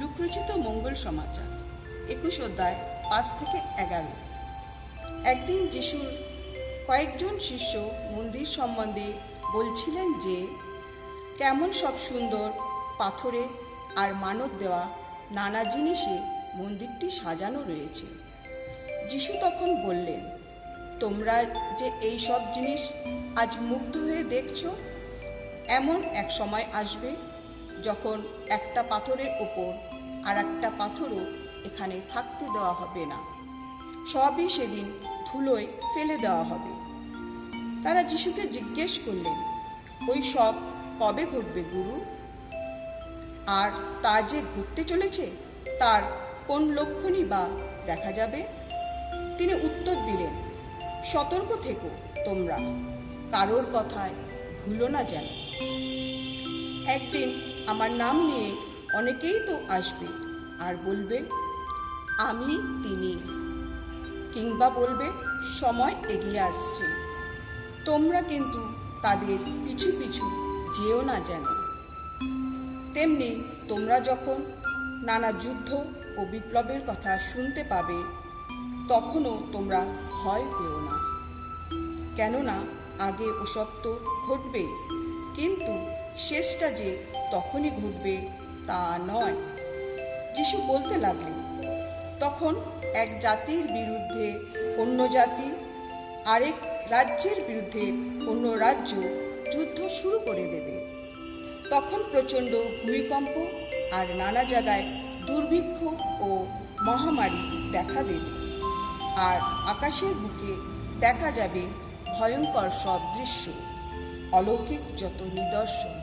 লুকরচিত মঙ্গল সমাচার। একুশ অধ্যায়, পাঁচ থেকে এগারো। একদিন যিশুর কয়েকজন শিষ্য মন্দির সম্বন্ধে বলছিলেন যে, কেমন সব সুন্দর পাথরে আর মানত দেওয়া নানা জিনিসে মন্দিরটি সাজানো রয়েছে। যিশু তখন বললেন, তোমরা যে এই সব জিনিস আজ মুগ্ধ হয়ে দেখছ, এমন এক সময় আসবে যখন একটা পাথরের ওপর আর একটা পাথরও এখানে থাকতে দেওয়া হবে না। সবই সেদিন ধুলোয় ফেলে দেওয়া হবে। তারা যিশুকে জিজ্ঞেস করলেন, ওই সব কবে ঘটবে গুরু? আর তা যে ঘুরতে চলেছে, তার কোন লক্ষণই বা দেখা যাবে? তিনি উত্তর দিলেন, সতর্ক থেকো তোমরা, কারোর কথায় ভুলো না যেন। একদিন আমার নাম নিয়ে অনেকেই তো আসবে আর বলবে, আমি তিনি। কিংবা বলবে, সময় এগিয়ে আসছে। তোমরা কিন্তু তাদের পিছু পিছু যেও না যেন। তেমনি তোমরা যখন নানা যুদ্ধ ও বিপ্লবের কথা শুনতে পাবে, তখনও তোমরা ভয় পেও না। কেননা আগে ওসব তো ঘটবে, কিন্তু শেষটা যে তখনই ঘটবে তা নয়। যিশু বলতে লাগলেন, তখন এক জাতির বিরুদ্ধে অন্য জাতি, আরেক রাজ্যের বিরুদ্ধে অন্য রাজ্য যুদ্ধ শুরু করে দেবে। তখন প্রচণ্ড ভূমিকম্প আর নানা জায়গায় দুর্ভিক্ষ ও মহামারী দেখা দেবে। আর আকাশের বুকে দেখা যাবে ভয়ঙ্কর সব দৃশ্য অলৌকিক যত নিদর্শন।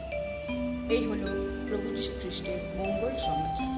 এই হলো প্রভু যীশু খ্রিস্টের মঙ্গল সমাচার।